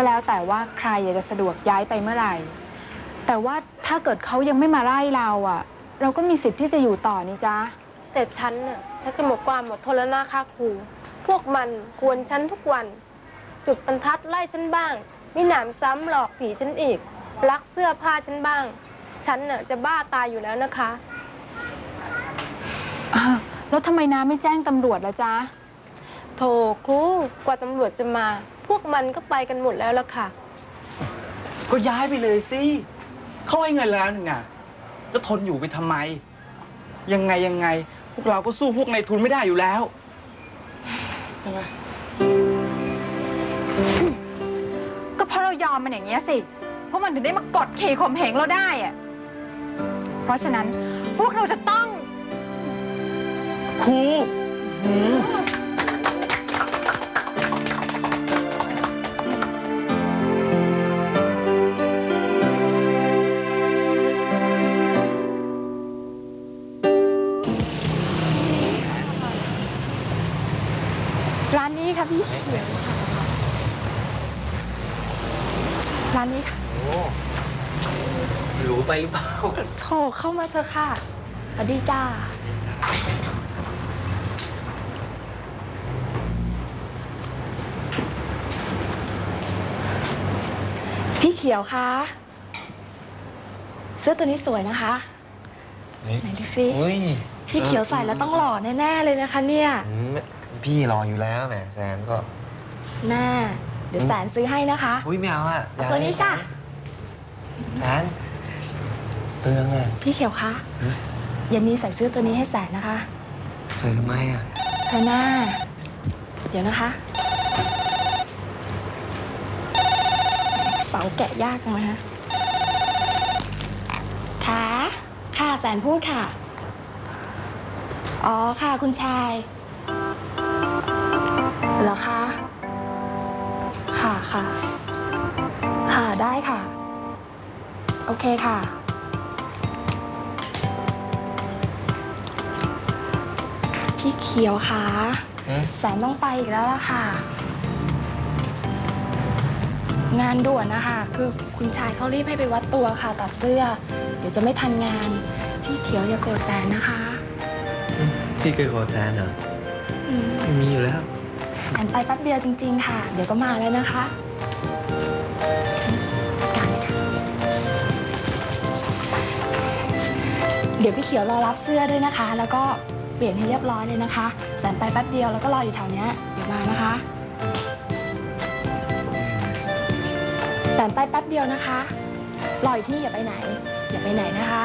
ก็แล้วแต่ว่าใครอยากจะสะดวกย้ายไปเมื่อไหร่ แต่ว่าถ้าเกิดเขายังไม่มาไล่เราอะ เราก็มีสิทธิ์ที่จะอยู่ต่อนี่จ๊ะ แต่ฉันน่ะฉันจะหมดความอดทนแล้วนะค่ะครูพวกมันกวนฉันทุกวัน จุดประทัดไล่ฉันบ้างมีหนามซ้ำหลอกผีฉันอีกลักเสื้อผ้าฉันบ้าง ฉันน่ะจะบ้าตายอยู่แล้วนะคะอ้าวแล้วทำไมน้าไม่แจ้งตำรวจล่ะจ๊ะ โถครูกว่าตำรวจจะมา พวกมันก็ไปกันหมดแล้วละค่ะ ก็ย้ายไปเลยสิเขาให้เงินแล้วนี่ไงจะทนอยู่ไปทำไม ยังไงยังไง พวกเราก็สู้พวกในทุนไม่ได้อยู่แล้วใช่ไหมก็เพราะเรายอมมันอย่างเงี้ยสิ เพราะมันถึงได้มากดขี่ข่มเหงเราได้อะเพราะฉะนั้นพวกเราจะต้อง ครูหืม โถเข้ามาเถอะค่ะสวัสดีจ้า พี่เขียวคะเสื้อตัวนี้สวยนะคะ ไหนดูสิ อุ้ยพี่เขียวใส่แล้วต้องหล่อแน่ๆเลยนะคะ เนี่ยอืมพี่รออยู่แล้วแหมแซนก็ หน้า เดี๋ยวแสนซื้อให้นะคะ อุ้ยไม่เอาอะอยากตัวนี้จ้ะ แซน เปลืองอะพี่เขียวคะหือเย็นนี้ใส่เสื้อตัวนี้ให้แสนนะคะ ใส่ทำไมอะเธอหน้า เดี๋ยวนะคะเป๋าแกะยากจังเลยฮะค่ะค่ะแสนพูดค่ะ อ๋อค่ะคุณชาย เหรอคะ ค่ะค่ะ ค่ะได้ค่ะ โอเคค่ะ พี่เขียวคะหืม แสนต้องไปอีกแล้วล่ะค่ะ งานด่วนนะคะ คือคุณชายเขารีบให้ไปวัดตัวค่ะ ตัดเสื้อ เดี๋ยวจะไม่ทันงาน พี่เขียวอย่าโกรธแสนนะคะ พี่เคยขอแซนเหรออืมไม่มีอยู่แล้ว แสนไปแป๊บเดียวจริง ๆ ค่ะ เดี๋ยวก็มาแล้วนะคะกลับเลยค่ะเดี๋ยวพี่เขียวรอรับเสื้อด้วยนะคะ แล้วก็ เปลี่ยนให้เรียบร้อยเลยนะคะ แสนไปแป๊บเดียวแล้วก็รออยู่แถวเนี้ยเดี๋ยวมานะคะ แสนไปแป๊บเดียวนะคะ รออยู่ที่อย่าไปไหน อย่าไปไหนนะคะ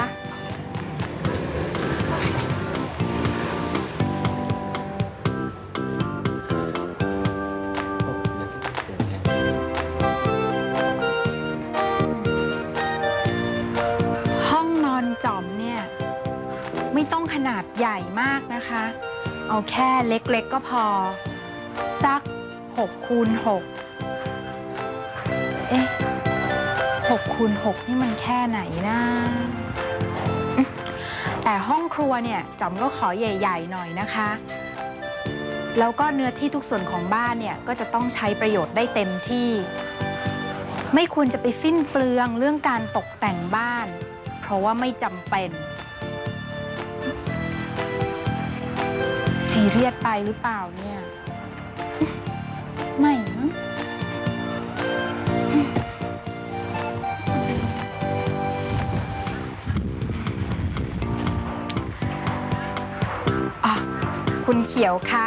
เอาแค่เล็กๆก็พอ สัก6คูณ6เอ๊ะ6คูณ6นี่มันแค่ไหนนะแต่ห้องครัวเนี่ยจอมก็ขอใหญ่ ๆ หน่อยนะคะ แล้วก็เนื้อที่ทุกส่วนของบ้านเนี่ยก็จะต้องใช้ประโยชน์ได้เต็มที่ ไม่ควรจะไปสิ้นเปลืองเรื่องการตกแต่งบ้าน เพราะว่าไม่จำเป็น ซีเรียสไปหรือเปล่าเนี่ย ไม่มั้งอะคุณเขียวคะ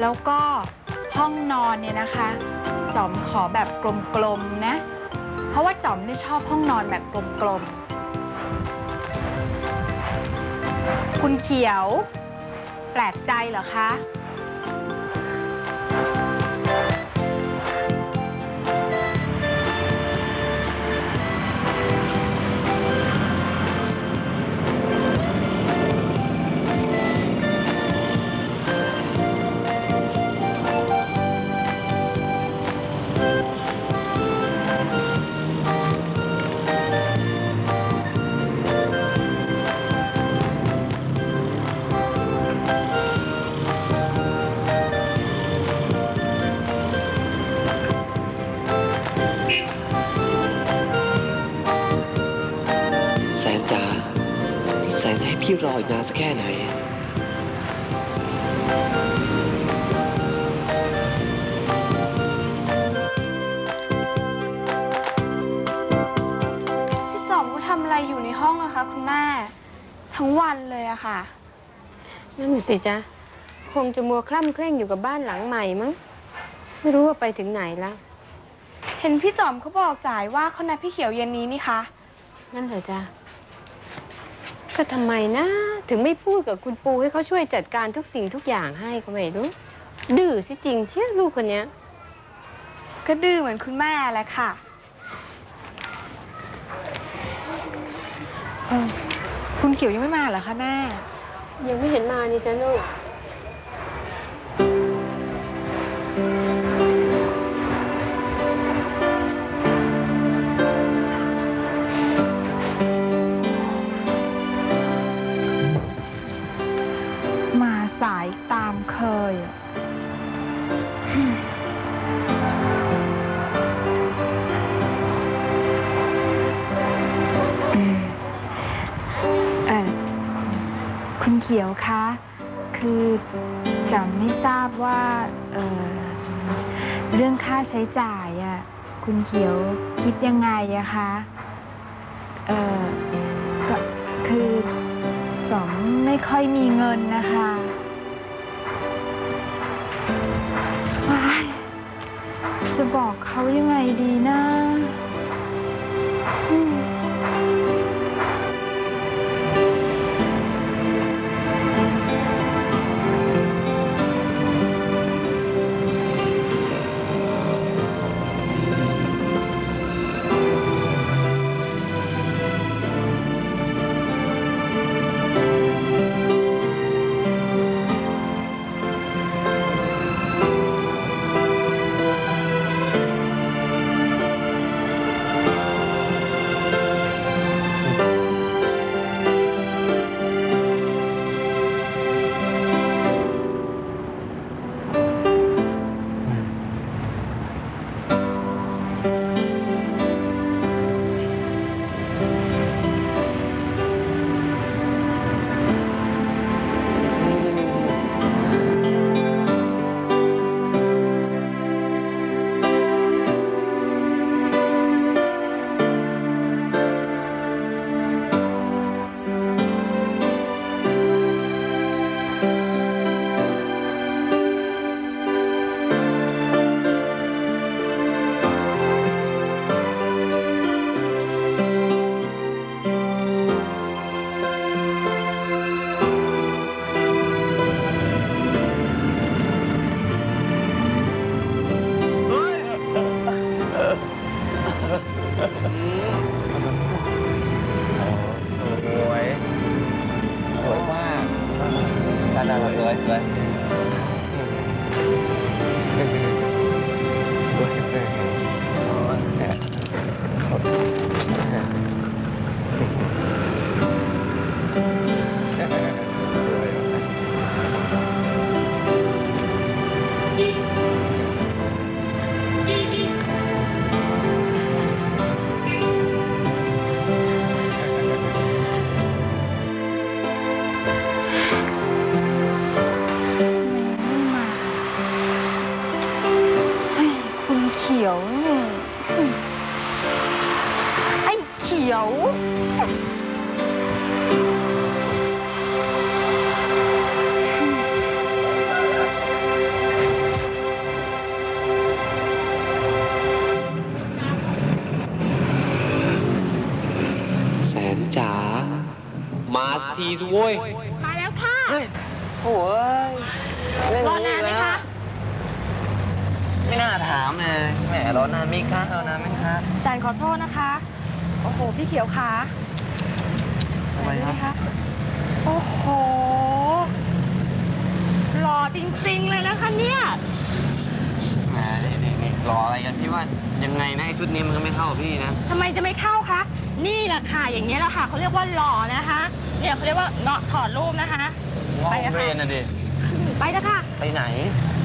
แล้วก็ห้องนอนเนี่ยนะคะ จอมขอแบบกลมๆนะ เพราะว่าจอมเนี่ยชอบห้องนอนแบบกลมๆ คุณเขียว แปลกใจเหรอคะ นานสักแค่ไหน พี่จอมเขาทำอะไรอยู่ในห้องอะคะคุณแม่ ทั้งวันเลยอะค่ะ นั่นน่ะสิจ๊ะ คงจะมัวคล่ำเคร่งอยู่กับบ้านหลังใหม่มั้ง ไม่รู้ว่าไปถึงไหนแล้ว เห็นพี่จอมเขาบอกจ่ายว่าเขานัดพี่เขียวเย็นนี้นี่คะ นั่นเหรอจ๊ะ ก็ทำไมนะ ถึงไม่พูดกับคุณปูให้เขาช่วยจัดการทุกสิ่งทุกอย่างให้ก็ไม่รู้ ดื้อสิจริงเชี่ยลูกคนเนี้ย ก็ดื้อเหมือนคุณแม่แหละค่ะเออคุณเขียวยังไม่มาเหรอคะแม่ ยังไม่เห็นมานี่จ้ะลูก ขียวคะ คือจะไม่ทราบว่าเออเรื่องค่าใช้จ่ายอะคุณเขียวคิดยังไงอะคะเออก็คือจอมไม่ค่อยมีเงินนะคะว้ายจะบอกเขายังไงดีนะอืม สวยสวย มาสทีสิโว้ยมาแล้วค่ะ โอ้ยเล่นรอนานไหมคะไม่น่าถามเลยแหมรอนานไหม่ค้ารอนานไหมคะแสนขอโทษนะคะ โอ้โห พี่เขียวคะทำไมครับคะโอ้โห หล่อจริงๆเลยนะคะเนี่ย แหมนี่นี่นี่รออะไรกันพี่ว่ายังไงนะไอ้ชุดนี้มันก็ไม่เข้ากับพี่นะ ทำไมจะไม่เข้าคะ นี่แหละค่ะ อย่างนี้ยแหละค่ะเขาเรียกว่าหล่อนะคะ เนี่ยเขาเรียกว่าเนาะถอดรูปนะคะไปไปอะค่ะ เรียนนะดิ ไปนะคะไปไหน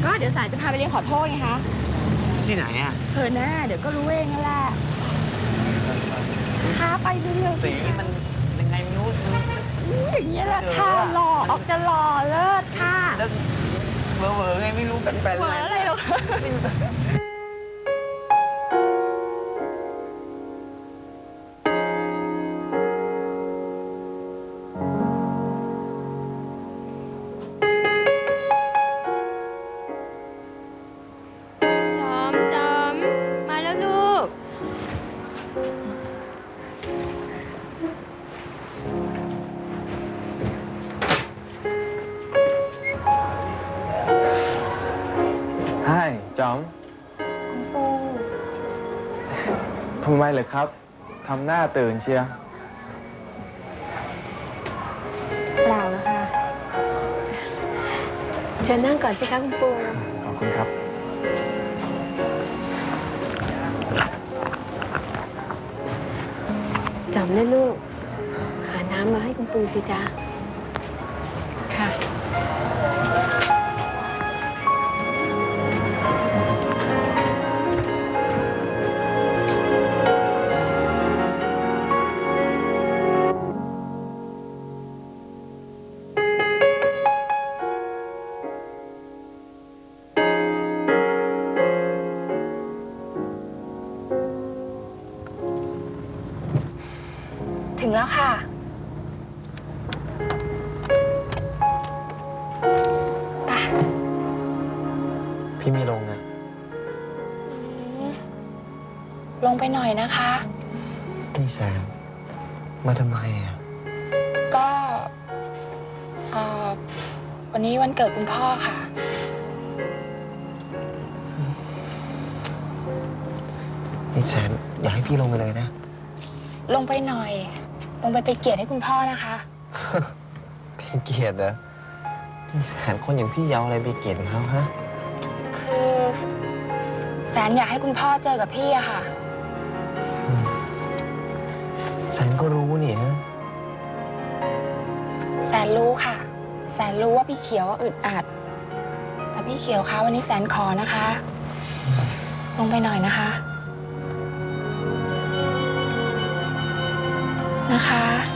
ก็เดี๋ยวสายจะพาไปเรียนขอโทษไงคะที่ไหนอะ เธอหน้าเดี๋ยวก็รู้เองนั่นแหละพาไปเร็วๆสีสิมันไงไม่รู้อย่างนี้แหละค่ะหล่อออกจะหล่อเลิศค่ะแล้วเวอร์ๆไงไม่รู้เป็นแปลนเหๆมือนอะไรหรอจ มเหรอครับ ทำหน้าตื่นเชียร์เปล่าแล้วค่ะ เชิญนั่งก่อนสิคะคุณปู ขอบคุณครับจอมนะลูก หาน้ำมาให้คุณปูสิจ๊ะค่ะ ค่ะ ลงไปไปนเกียรติให้คุณพ่อนะคะ เป็นเกียรติเหรอนี่แสนคนอย่างพี่ยาวอะไรไปเกียรติเขาฮะ คือแสนอยากให้คุณพ่อเจอกับพี่อะค่ะ แสนก็รู้นี่ฮะแสนรู้ค่ะ แสนรู้ว่าพี่เขียวอะอึดอัด แต่พี่เขียวคะวันนี้แสนขอนะคะ ลงไปหน่อยนะคะ นะคะ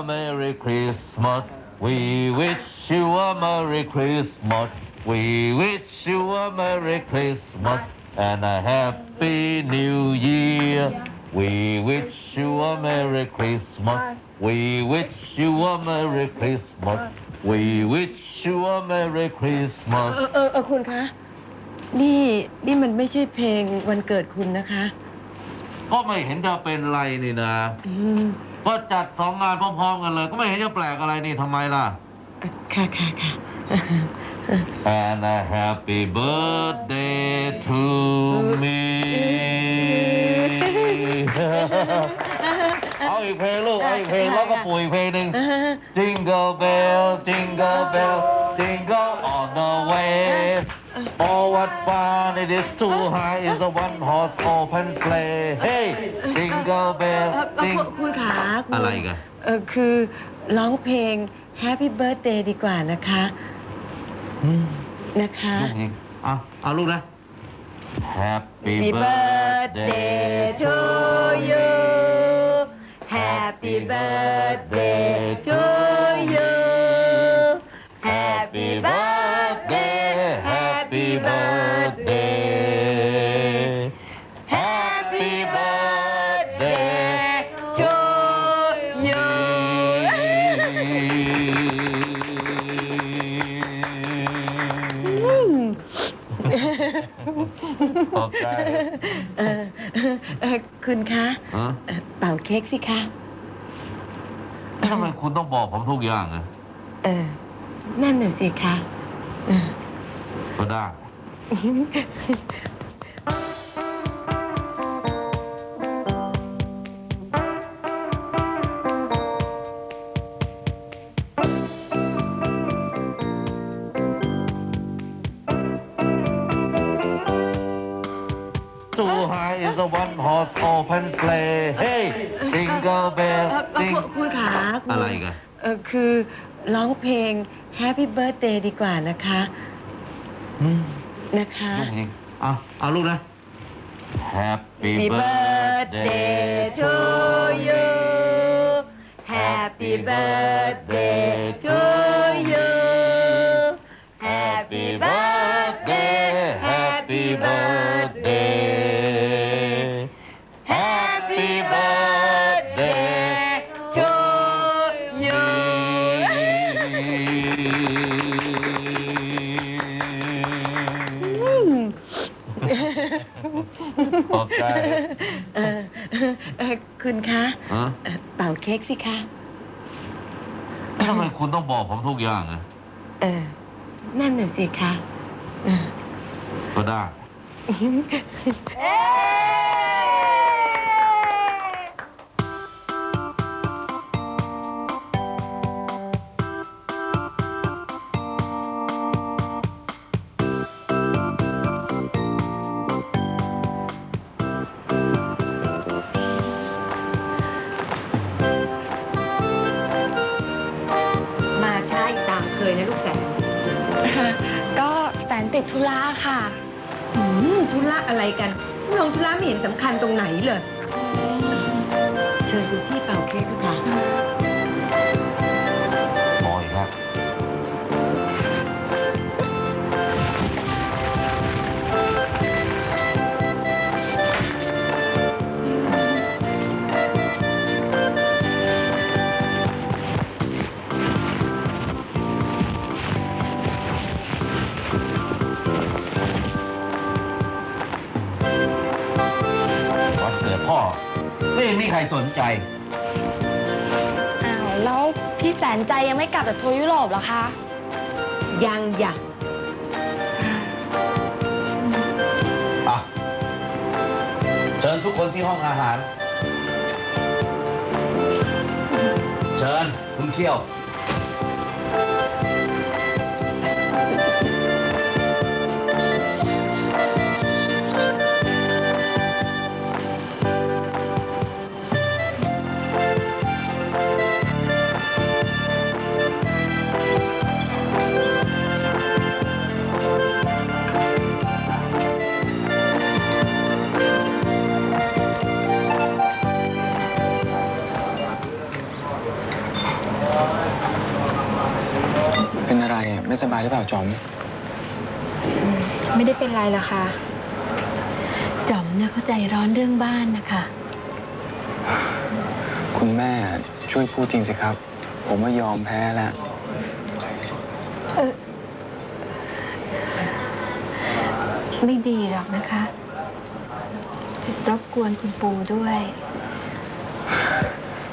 a Merry Christmas. We wish you a Merry Christmas. We wish you a Merry Christmas and a Happy New Year. We wish you a Merry Christmas. We wish you a Merry Christmas. We wish you a Merry เอ Christmas. อเออเออคุณคะ นี่นี่มันไม่ใช่เพลงวันเกิดคุณนะคะ ก็ไม่เห็นจะเป็นไรนี่นะ อืม ก็จัดสองงานพร้อมๆกันเลย ก็ไม่เห็นจะแปลกอะไรนี่ทำไมล่ะ ค่ะค่ะค่ะ And a happy birthday to me เอาอีกเพลงลูก เอาอีกเพลงแล้วก็ปุ๋ยเพลงหนึ่ง Jingle bell Jingle bell Jingle on the way Oh what fun it is to high is a one horse open sleigh Hey Jingle bell เอ่อเอ่อ Jing คุณคุณขาคุณอะไรกันเออคือร้องเพลง Happy Birthday ดีกว่านะคะนะคะ ลูกยิงอะเอาลูกนะ Happy Happy birthday to you Happy birthday to ขอบใจเออเออคุณคะฮะเอ่อเป่าเค้กสิคะ ทำไมคุณต้องบอกผมทุกอย่างอะเออ นั่นน่ะสิคะก็ได้ horse open sleigh. Hey, jingle เอ่ bell, อเอ่อ jingle. คุณขาคุณอะไรกันเออคือร้องเพลง Happy Birthday ดีกว่านะคะ นะคะลูกจริงเอาเอาลูกนะ Happy Happy birthday birthday to you Happy birthday to you Happy birthday คุณคะฮะเอ่อเป่าเค้กสิคะ ทำไมคุณต้องบอกผมทุกอย่างอะเออ นั่นน่ะสิคะเออก็ได้มา ลูกแสนก็แสนติดธุระค่ะหืมธุระอะไรกันลงธุระไม่เห็นสำคัญตรงไหนเลย เชิญคุณพี่เป่าเค้กด้ว ไม่มีใครสนใจ อ้าวแล้วพี่แสนใจยังไม่กลับจากทัวร์ยุโรปเหรอคะ ยังอยากอะ เชิญทุกคนที่ห้องอาหาร เชิญคุณเที่ยว เป็นอะไรอะไม่สบายหรือเปล่าจอม ไม่ได้เป็นไรหรอกค่ะจอมเนี่ยเข้าใจร้อนเรื่องบ้านนะคะคุณแม่ช่วยพูดจริงสิครับ ผมว่ายอมแพ้แล้วไม่ดีหรอกนะคะจะรบกวนคุณปูด้วย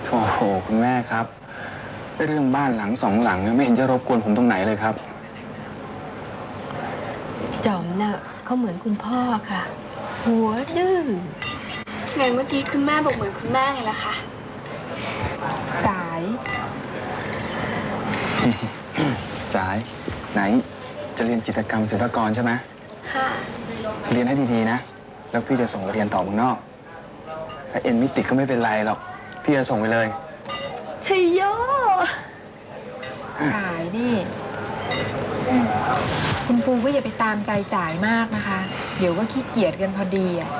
โอ้โหคุณแม่ครับ เรื่องบ้านหลังสองหลัง ไม่เห็นจะรบกวนผมตรงไหนเลยครับ จอมเน่ะเขาเหมือนคุณพ่อค่ะ หัวดื้อไงเมื่อกี้คุณแม่บอกเหมือนคุณแม่ไงล่ะคะจ๋ายจ๋ายไหนจะเรียนจิตรกรรมศิลปากรใช่ไหมค่ะเรียนให้ดีๆนะ แล้วพี่จะส่งไปเรียนต่อเมืองนอก ถ้าเอ็นไม่ติดก็ไม่เป็นไรหรอก พี่จะส่งไปเลยชัยโย จ๋ายนี่ คุณปูก็อย่าไปตามใจจ่ายมากนะคะ เดี๋ยวก็ขี้เกียจกันพอดีอะ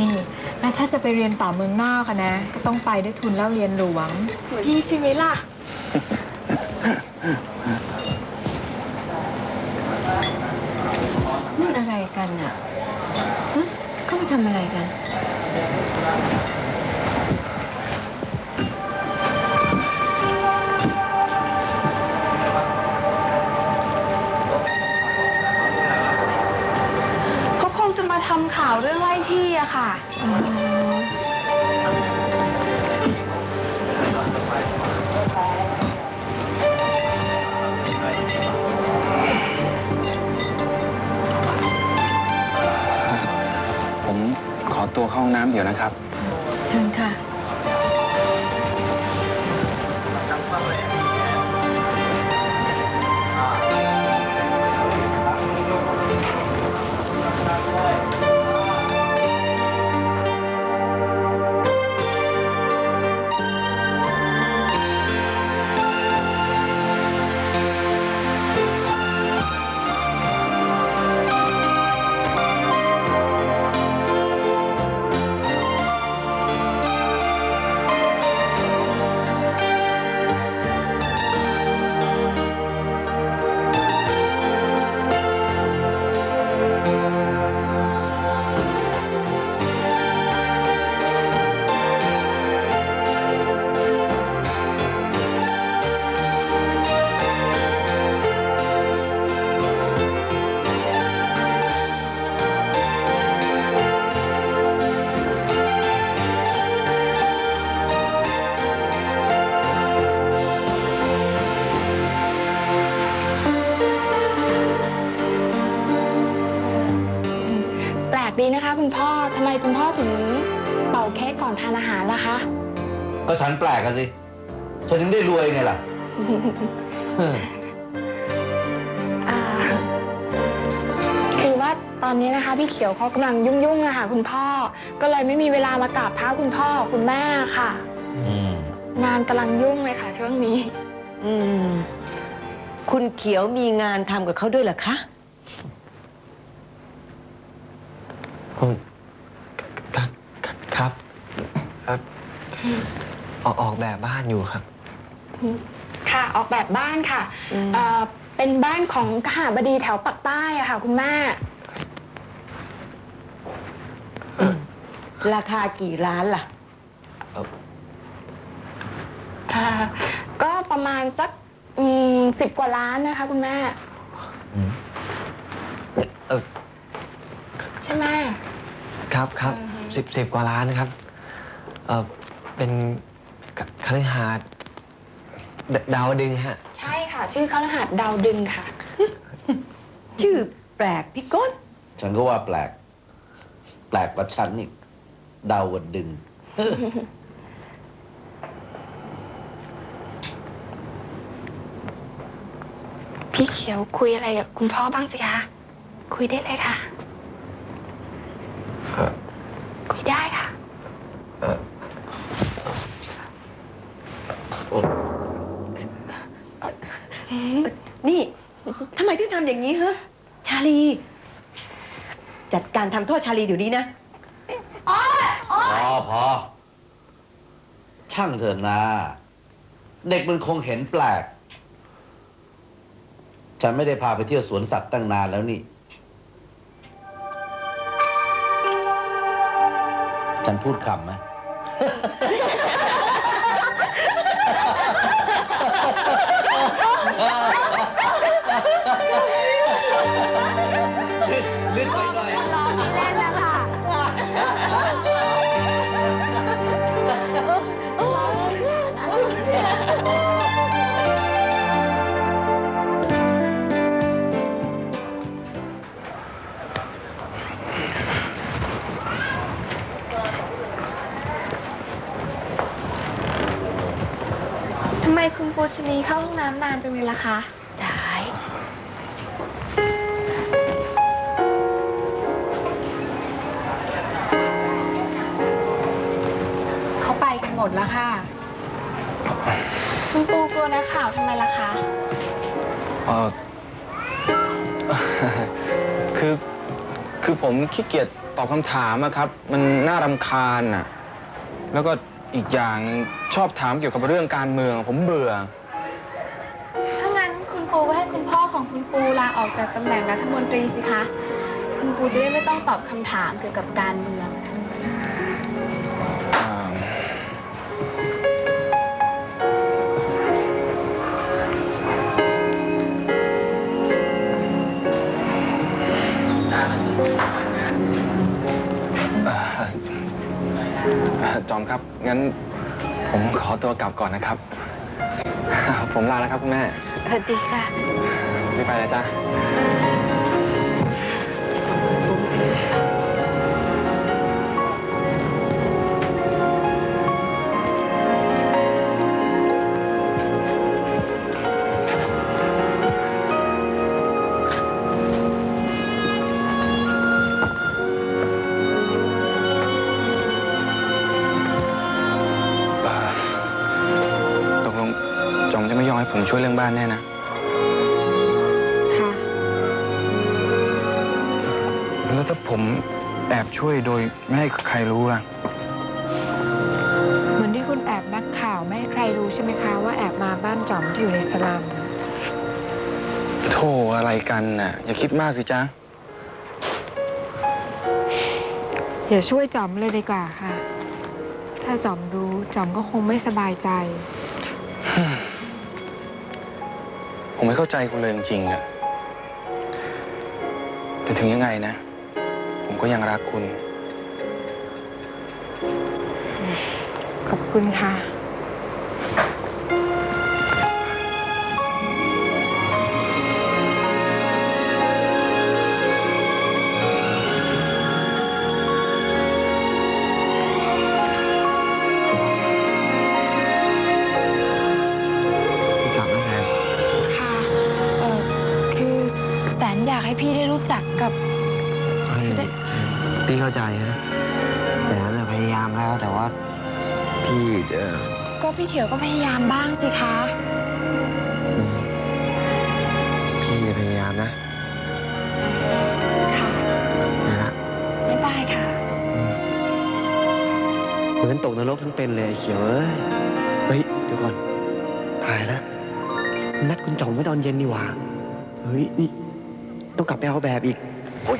นี่ แล้วถ้าจะไปเรียนต่อเมืองนอกอะนะ ก็ต้องไปด้วยทุนเล่าเรียนหลวง พี่ใช่ไหมล่ะ นั่นอะไรกันอะฮะเขาไปทำอะไรกัน ห้องน้ำเดี๋ยวนะครับ นะคะ คุณพ่อทำไมคุณพ่อถึงเป่าเค้กก่อนทานอาหารล่ะคะ ก็ฉันแปลกกันสิ ฉันถึงได้รวยไงล่ะ อ่า คือว่าตอนนี้นะคะพี่เขียวเขากำลังยุ่งๆอะค่ะคุณพ่อ ก็เลยไม่มีเวลามากราบเท้าคุณพ่อคุณแม่ค่ะ อืมงานกำลังยุ่งเลยค่ะช่วงนี้ อืม คุณเขียวมีงานทำกับเขาด้วยเหรอคะ ครับครับครับ ออกออกแบบบ้านอยู่ครับ ค่ะออกแบบบ้านค่ะอืมเอ่อเป็นบ้านของกหาบดีแถวปากใต้อะค่ะ คุณแม่ ราคากี่ล้านล่ะอ่าก็ประมาณสักสิบกว่าล้านนะคะ คุณแม่ เออใช่ไหม ครับครับอือฮึสิบสิบกว่าล้านนะครับ เออ เป็นคคฤหาสน์ดดาวดึงฮะ ใช่ค่ะ ชื่อเขารหัสดาวดึงค่ะ ชื่อแปลกพี่ก้นฉันก็ว่าแปลก แปลกกว่าฉันอีกดาวดึง พี่เขียวคุยอะไรกับคุณพ่อบ้างสิคะ คุยได้เลยค่ะ คุยได้ค่ะ นี่ทำไมถึงทำอย่างนี้ฮะชาลี จัดการทำโทษชาลีเดี๋ยวนี้นะ พอพอ ช่างเถอะนะเด็กมันคงเห็นแปลก ฉันไม่ได้พาไปเที่ยวสวนสัตว์ตั้งนานแล้วนี่ ฉันพูดคำไหม ลึกไปหน่อยร้องเล่นนะคะทำไมคุณปูชนีเข้าห้องน้ำนานจังเลยล่ะคะ หมดแล้วค่ะ คุณปูกลัวนักข่าวทำไมล่ะคะ เออ คือ คือผมขี้เกียจตอบคำถามอะครับ มันน่ารำคาญน่ะแล้วก็อีกอย่างชอบถามเกี่ยวกับเรื่องการเมือง ผมเบื่อ ถ้างั้นคุณปูก็ให้คุณพ่อของคุณปูลาออกจากตำแหน่งรัฐมนตรีสิคะ คุณปูจะได้ไม่ต้องตอบคำถามเกี่ยวกับการเมือง จอมครับ งั้นผมขอตัวกลับก่อนนะครับ ผมลาแล้วครับคุณแม่ สวัสดีค่ะรีบไปเลยจ้าานแน่นะ ค่ะ แล้วถ้าผมแอบช่วยโดยไม่ให้ใครรู้ล่ะ เหมือนที่คุณแอบนักข่าวไม่ให้ใครรู้ใช่ไหมคะ ว่าแอบมาบ้านจอมที่อยู่ในสลัม โธ่อะไรกันน่ะ อย่าคิดมากสิจ๊ะ อย่าช่วยจอมเลยดีกว่าค่ะ ถ้าจอมรู้จอมก็คงไม่สบายใจ ผมไม่เข้าใจคุณเลยจริงๆอะแต่ถึงยังไงนะ ผมก็ยังรักคุณ ขอบคุณค่ะ พี่เข้าใจนะแสนน่ะพยายามแล้วแต่ว่า พี่เออก็พี่เขียวก็พยายามบ้างสิคะ อืมพี่จะพยายามนะค่ะนะฮะบ๊ายบายค่ะ เหมือนตกนรกทั้งเป็นเลยไอ้เขียวเอ้ยเฮ้ยเดี๋ยวก่อนถ่ายแล้วนัดคุณจ่องไว้ตอนเย็นนี่หว่าเฮ้ยนี่ต้องกลับไปเอาแบบอีกโอ๊ย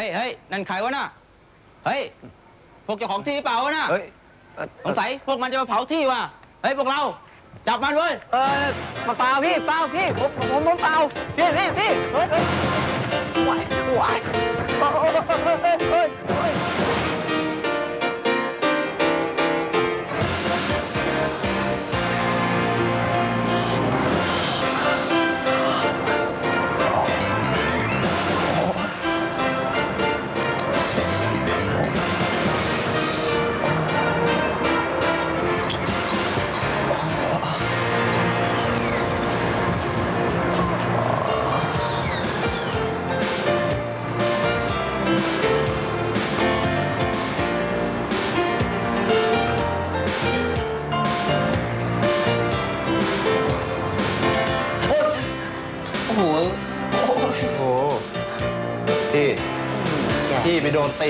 ฮ้ยเฮ้ยนั่นใครวะน่ะ เฮ้ย พวกเจ้าของที่เปล่าวะน่ะเฮ้ยสงสัยพวกมันจะมาเผาที่ว่ะ เฮ้ยพวกเรา จับมันเว้ย เออมาเปล่าพี่เปล่าพี่ผมผมผมเปล่าพี่พี่พี่เฮ้ยเฮ้ยไหวไหวโอ้ยเฮ้ยเฮ้ย โดนตี